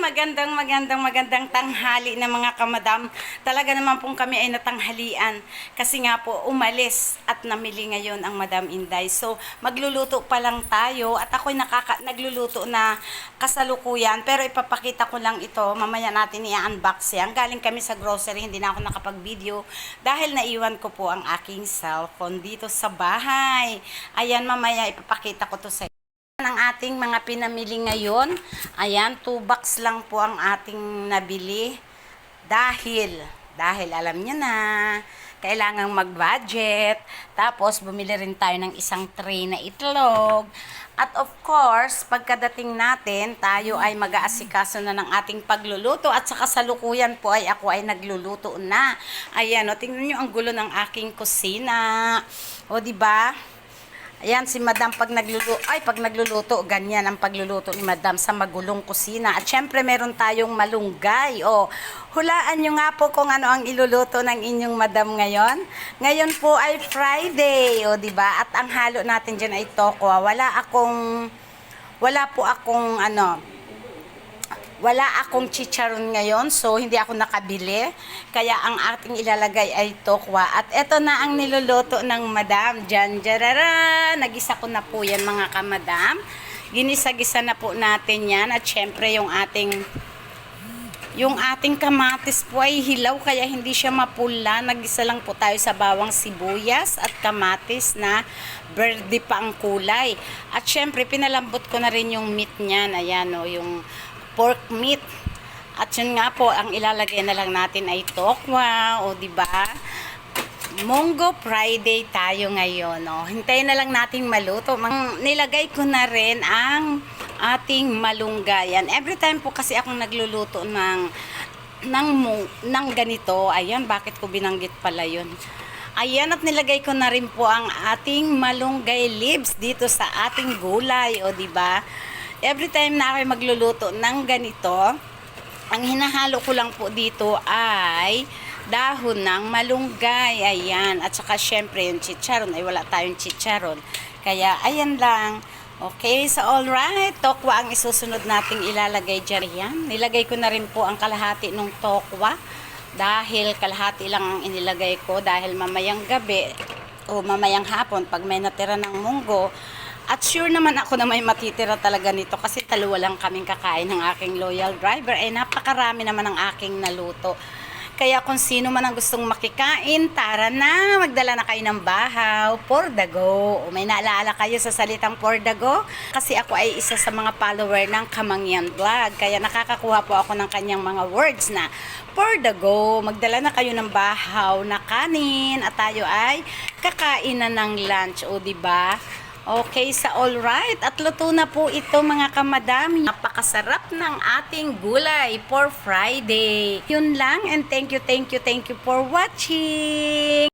magandang magandang magandang tanghali na mga kamadam. Talaga naman pong kami ay natanghalian kasi nga po umalis at namili ngayon ang Madam Inday. So magluluto pa lang tayo at ako'y nakaka nagluluto na kasalukuyan pero ipapakita ko lang ito. Mamaya natin i-unbox yan. Galing kami sa grocery, hindi na ako nakapag-video dahil naiwan ko po ang aking cellphone dito sa bahay. Ayan mamaya ipapakita ko to sa ng ating mga pinamili ngayon. Ayan, 2 box lang po ang ating nabili. Dahil, dahil alam niyo na, kailangang mag-budget. Tapos, bumili rin tayo ng isang tray na itlog. At of course, pagkadating natin, tayo ay mag-aasikaso na ng ating pagluluto. At sa kasalukuyan po ay ako ay nagluluto na. Ayan, o, tingnan niyo ang gulo ng aking kusina. O, di ba? Ayan, si Madam pag nagluluto, ay pag nagluluto, ganyan ang pagluluto ni Madam sa magulong kusina. At syempre meron tayong malunggay. O, hulaan nyo nga po kung ano ang iluluto ng inyong Madam ngayon. Ngayon po ay Friday, o di ba? At ang halo natin diyan ay tokwa. Wala akong, wala po akong ano, wala akong chicharon ngayon, so hindi ako nakabili. Kaya ang ating ilalagay ay tokwa. At eto na ang niluluto ng madam. Jan, jarara! Nagisa ko na po yan mga kamadam. Ginisa-gisa na po natin yan. At syempre yung ating yung ating kamatis po ay hilaw kaya hindi siya mapula. Nagisa lang po tayo sa bawang sibuyas at kamatis na verde pa ang kulay. At syempre pinalambot ko na rin yung meat niyan. Ayan o, yung pork meat. At yun nga po, ang ilalagay na lang natin ay tokwa, o di ba? Munggo Friday tayo ngayon, no? Hintayin na lang nating maluto. Nilagay ko na rin ang ating malunggayan. Every time po kasi akong nagluluto ng ng, ng ganito, ayan, bakit ko binanggit pala yun? Ayan, at nilagay ko na rin po ang ating malunggay leaves dito sa ating gulay, o di ba? Every time na ako magluluto ng ganito, ang hinahalo ko lang po dito ay dahon ng malunggay. Ayan. At saka syempre yung chicharon. Ay wala tayong chicharon. Kaya ayan lang. Okay, so alright. Tokwa ang isusunod nating ilalagay dyan. Ayan. Nilagay ko na rin po ang kalahati ng tokwa. Dahil kalahati lang ang inilagay ko. Dahil mamayang gabi o mamayang hapon pag may natira ng munggo, at sure naman ako na may matitira talaga nito kasi dalawa lang kaming kakain ng aking loyal driver. Eh napakarami naman ang aking naluto. Kaya kung sino man ang gustong makikain, tara na, magdala na kayo ng bahaw, for the go. O may naalala kayo sa salitang for the go? Kasi ako ay isa sa mga follower ng Kamangyan Vlog. Kaya nakakakuha po ako ng kanyang mga words na for the go. Magdala na kayo ng bahaw na kanin at tayo ay kakain na ng lunch. O, ba? Okay, sa all right. At luto na po ito mga kamadami. Napakasarap ng ating gulay for Friday. Yun lang and thank you, thank you, thank you for watching.